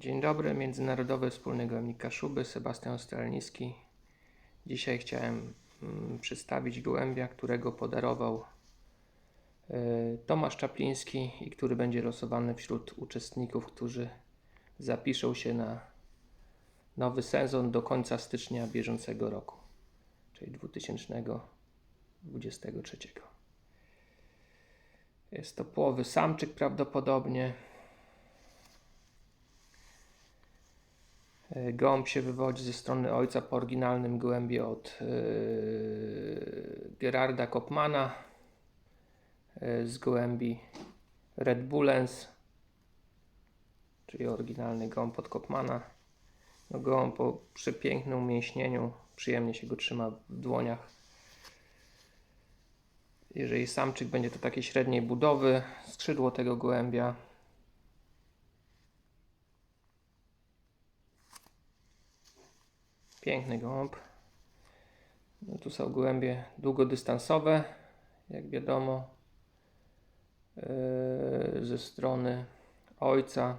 Dzień dobry, Międzynarodowy Wspólny Gołębnik Kaszuby, Sebastian Strelniski. Dzisiaj chciałem mm, przedstawić gołębia, którego podarował e, Tomasz Czapliński i który będzie losowany wśród uczestników, którzy zapiszą się na nowy sezon do końca stycznia bieżącego roku, czyli 2023. Jest to połowy samczyk prawdopodobnie. Gołąb się wywodzi ze strony ojca po oryginalnym gołębie od yy, Gerarda Kopmana yy, z gołębi Red Bullens, czyli oryginalny gołąb od Kopmana. No, gołąb o przepięknym umięśnieniu, przyjemnie się go trzyma w dłoniach. Jeżeli samczyk będzie to takiej średniej budowy, skrzydło tego gołębia Piękny gołąb. No tu są gołębie długodystansowe, jak wiadomo, yy, ze strony ojca.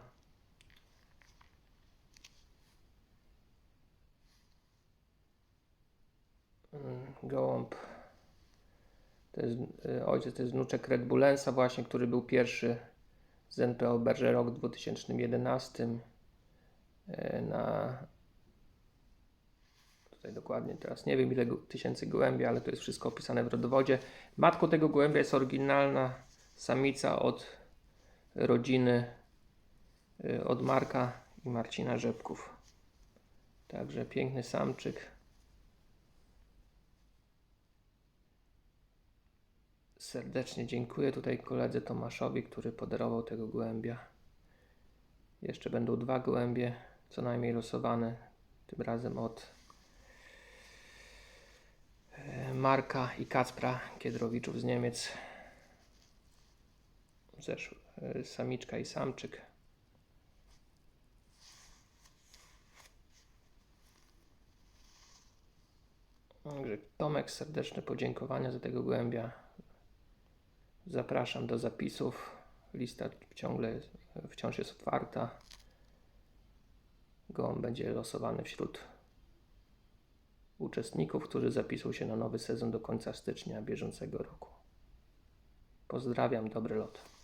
Yy, Gołąb. To jest, yy, ojciec to jest wnuczek Red Bullensa właśnie, który był pierwszy z NPO Bergerok w 2011 yy, na Tutaj dokładnie teraz nie wiem ile tysięcy gołębi, ale to jest wszystko opisane w rodowodzie. Matką tego gołębia jest oryginalna samica od rodziny y, od Marka i Marcina Rzepków. Także piękny samczyk. Serdecznie dziękuję tutaj koledze Tomaszowi, który podarował tego gołębia. Jeszcze będą dwa gołębie, co najmniej losowane, tym razem od Marka i Kacpra Kiedrowiczów z Niemiec. Zeszły e, samiczka i samczyk. Tomek, serdeczne podziękowania za tego gołębia. Zapraszam do zapisów. Lista ciągle wciąż jest otwarta. Gołąb będzie losowany wśród uczestników, którzy zapisują się na nowy sezon do końca stycznia bieżącego roku. Pozdrawiam, dobry lot.